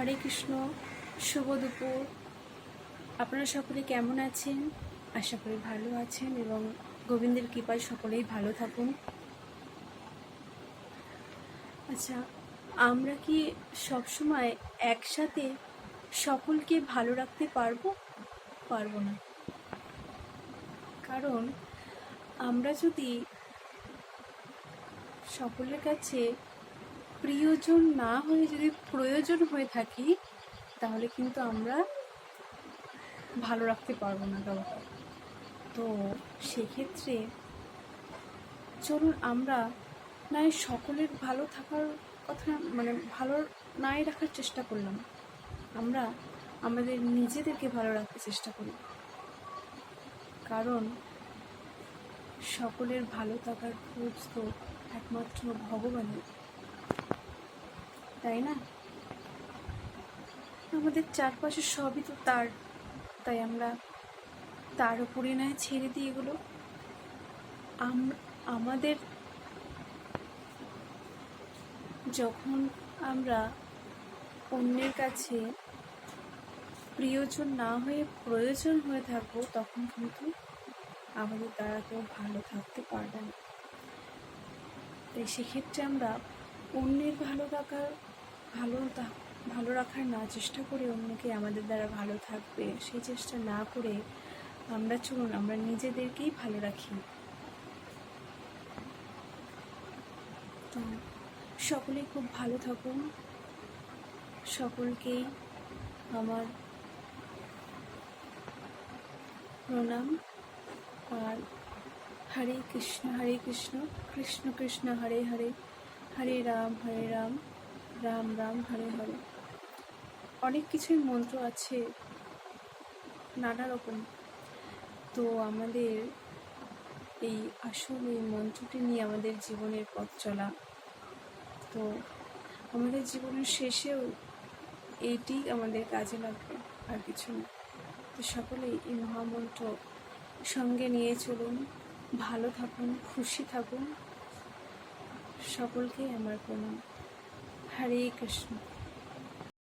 হরে কৃষ্ণ, শুভ দুপুর। আপনারা সকলে কেমন আছেন? আশা করি ভালো আছেন এবং গোবিন্দের কৃপায় সকলেই ভালো থাকুন। আচ্ছা আমরা কি সবসময় একসাথে সকলকে ভালো রাখতে পারব? পারব না। কারণ আমরা যদি সকলের কাছে প্রিয়জন না হয়ে যদি প্রয়োজন হয়ে থাকি, তাহলে কিন্তু আমরা ভালো রাখতে পারব না কাউকে তো সেক্ষেত্রে চলুন আমরা নয় সকলের ভালো থাকার কথা মানে ভালো নাই রাখার চেষ্টা করলাম। আমরা আমাদের নিজেদেরকে ভালো রাখতে চেষ্টা করি। কারণ সকলের ভালো থাকার খোঁজ তো একমাত্র ভগবানের। তাই না? আমাদের চারপাশে সবই তো তার। তাই আমরা তার উপরে নয় ছেড়ে দিই এগুলো। আম- আমাদের যখন আমরা অন্যের কাছে প্রিয়জন না হয়ে প্রয়োজন হয়ে থাকব, তখন কিন্তু আমাদের দ্বারা কেউ ভালো থাকতে পারবে না। তাই সেক্ষেত্রে আমরা অন্যের ভালো রাখার ভালো ভালো রাখার না, চেষ্টা করে অন্যকে আমাদের দ্বারা ভালো থাকবে, সেই চেষ্টা না করে আমরা চলুন, আমরা নিজেদেরকেই ভালো রাখি। তো সকলেই খুব ভালো থাকুন। সকলকেই আমার প্রণাম। আর হরে কৃষ্ণ হরে কৃষ্ণ কৃষ্ণ কৃষ্ণ, হরে হরে হরে রাম হরে রাম। রাম রাম, হরে হরে। অনেক কিছুই মন্ত্র আছে, নানা রকম। তো আমাদের এই আসল এই মন্ত্রটি নিয়ে আমাদের জীবনের পথ চলা। তো আমাদের জীবনের শেষেও এইটি আমাদের কাজে লাগবে, আর কিছু না। তো সকলেই এই মহামন্ত্র সঙ্গে নিয়ে চলুন, ভালো থাকুন, খুশি থাকুন। সকলকে আমার প্রণাম। হরে কৃষ্ণ।